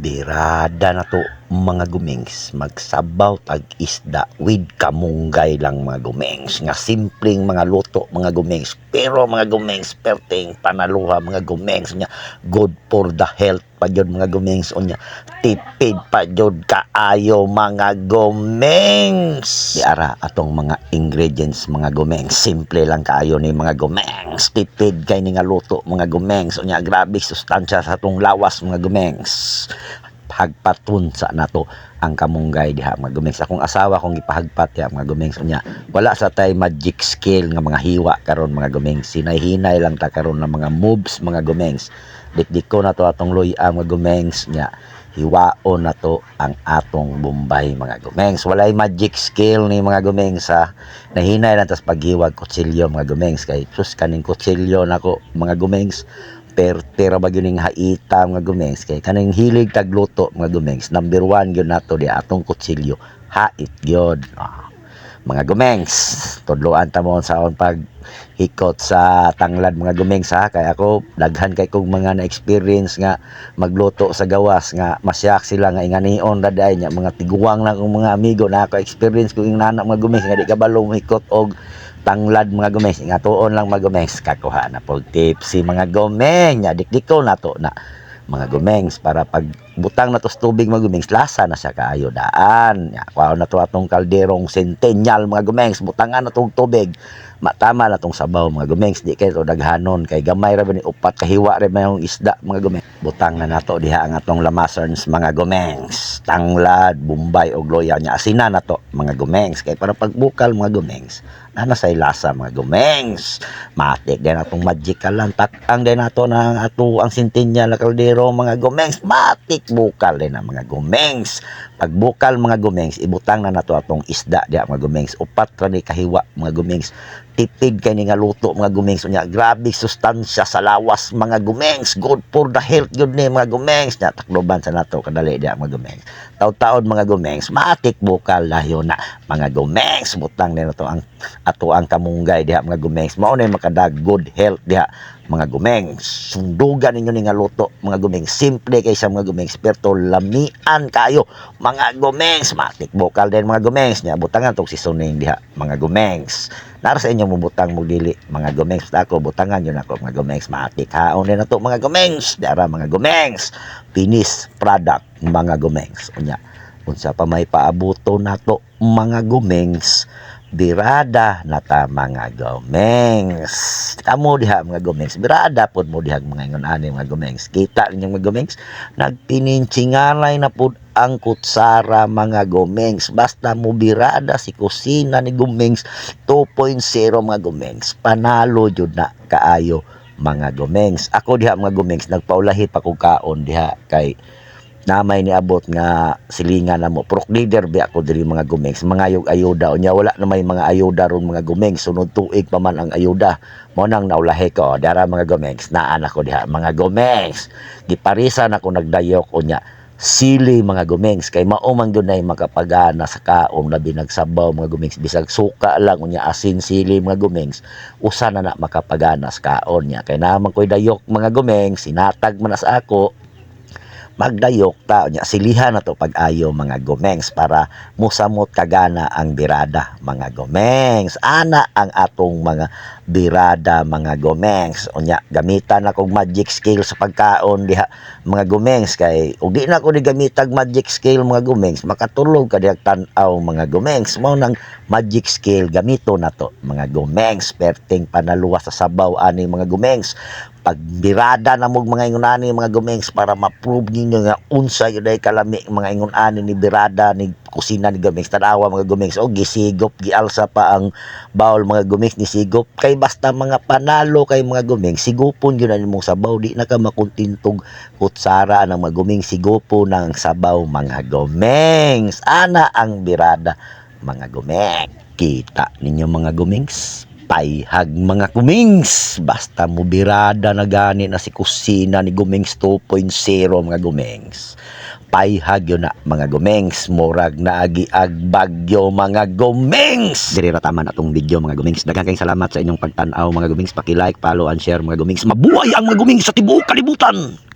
birada na to mga gumings magsabaw tag isda with kamunggay lang mga gumings. Nga simpleng mga luto mga gumings. Pero mga gumings perting panaluha mga gumings nya good for the health pa jud mga gumings unya. Tipid pa jud kaayo mga gumings. Di ara atong mga ingredients mga gumings. Simple lang kaayo ni mga gumings. Tipid kay ni nga luto mga gumings. Unya grabe sustansya sa atong lawas mga gumings hagpatun sa nato ang kamunggay diha mga gumings akong asawa kong gipahagpat ya mga gumings unya wala sa tay magic skill nga mga hiwa karon mga gumings sinay-hinay lang ta karon ng mga moves mga gumings dikdik ko na to atong luya mga gumings nya hiwaon na to ang atong bombay mga gumings walay magic skill ni mga gumings ha nahinay lang tas paghiwag kutsilyo mga gumings kay sus kaning kutsilyo nako mga gumings pertera ba yun haita mga gumings kay kaning hilig tagluto mga gumings number one yun nato di atong kutsilyo. Hait yun. Ah, mga gumings tudloan ta mo sa akong pag hikot sa tanglad mga gumings ha? Kay ako daghan kay kong mga na experience nga magluto sa gawas nga masyak sila nga inganion daday nya mga tiguwang lang kong mga amigo na ako experience kong inanak mga gumings nga di ka balong hikot og tanglad mga gumeng nga tuon lang mga gumeng kakuha na pog tipsy mga gumeng nya dikdiko na to na mga gumengs para pag butang na to sa tubig mga gumengs. Lasa na siya kaayo daan. Ya kuha na to atong kalderong centennial mga gumengs. Butangan na tong tubig. Matama na tong sabaw mga gumengs. Di kay to daghanon. Kay gamay ra ni upat kahiwa ra ba yung isda mga gumeng butang na nato diha ang atong lamasarns mga gumengs. Tanglad bumbay og loya nya asina na to mga gumengs. Kay para pagbukal mga gumengs na say lasa mga gumengs. Matik din atong magical lang. Takang din nato na ato ang centennial kaldero mga gumengs. Matik bukal din ang mga gumengs. Pagbukal mga gumengs ibutang na nato atong isda diha mga gumengs. Upat ra ni kahiwa mga gumengs. Tipid kay ni nga luto mga gumengs. Unya grabe sustansya sa lawas mga gumengs. Good for the health good ni mga gumengs. Nya takloban sa nato kadali diha mga gumengs. Taw-taon mga gumengs matik bukal layo na. Mga gumengs butang din nato ang ato ang kamunggay diha mga gumengs. Mao na makadag good health diha mga gumengs sundugan ninyo ni nga luto mga gumengs simple kaysa mga gumengs pero lamian kayo mga gumengs matik bukal din mga gumengs nya butangan tong seasoning diha mga gumengs Nara sa inyo mubutang mo dili mga gumengs ako butangan yun ako mga gumengs matik haon din na to mga gumengs dara mga gumengs finish product mga gumengs unya unsa pa may paabuto nato mga gumengs birada na ta mga gumengs kamo diha mga gumengs birada pod mo diha mga ingon ani mga gumengs kita ninyo mga gumengs nagpininchingalay na pod ang kutsara mga gumengs basta mo birada si kusina ni gumengs 2.0 mga gumengs panalo jud na kaayo mga gumengs ako diha mga gumengs nagpaulahi pa kog kaon diha kay namay ni abot nga silingan na mo. Prok leader bi ako diri mga gumengs mga ayog ayuda. Unya wala na may mga ayuda ron mga gumengs sunod tuig pa man ang ayuda. Mo nang naulahi ko dara mga gumengs naan ako diha. Mga gumengs giparisan ako nagdayok. Unya sili mga gumengs kay mao man gyud nay makapagana sa kaon labi nagsabaw mga gumengs bisag suka lang unya asin sili mga gumengs usa na na makapagana sa kaon niya. Kay naman koy dayok mga gumengs sinatag man na sa ako magdayok ta nya silihan na to pag-ayo mga gumengs para musamot kagana ang birada mga gumengs ana ang atong mga birada mga gumengs unya gamitan na kog magic skill sa pagkaon diha mga gumengs kay ug di na ko ni gamitag magic skill mga gumengs makatulog ka diha tan-aw mga gumengs mao nang magic skill gamito na to mga gumengs perting panaluwa sa sabaw ani mga gumengs pagbirada na mog mga ingon ani mga gumengs para ma-prove ninyo nga unsa yun ay kalami mga ingon ani ni birada ni kusina ni gumengs. Tanawa mga gumengs. O gisigop gialsa pa ang bawol mga gumengs ni sigop kay basta mga panalo kay mga gumengs sigupon yun ani mong sabaw. Di na ka makuntintog kutsara ng mga gumengs sigupo ng sabaw mga gumengs. Ana ang birada mga gumeng kita ninyo mga gumengs paihag mga gumings. Basta mo birada na gani na si kusina ni gumings 2.0 mga gumings. Paihag yun na mga gumings. Murag na agi ag bagyo mga gumings. Diri ra tama na tong video mga gumings. Daghang salamat sa inyong pagtan-aw mga gumings. Paki-like follow and share mga gumings. Mabuhay ang mga gumings sa tibuok kalibutan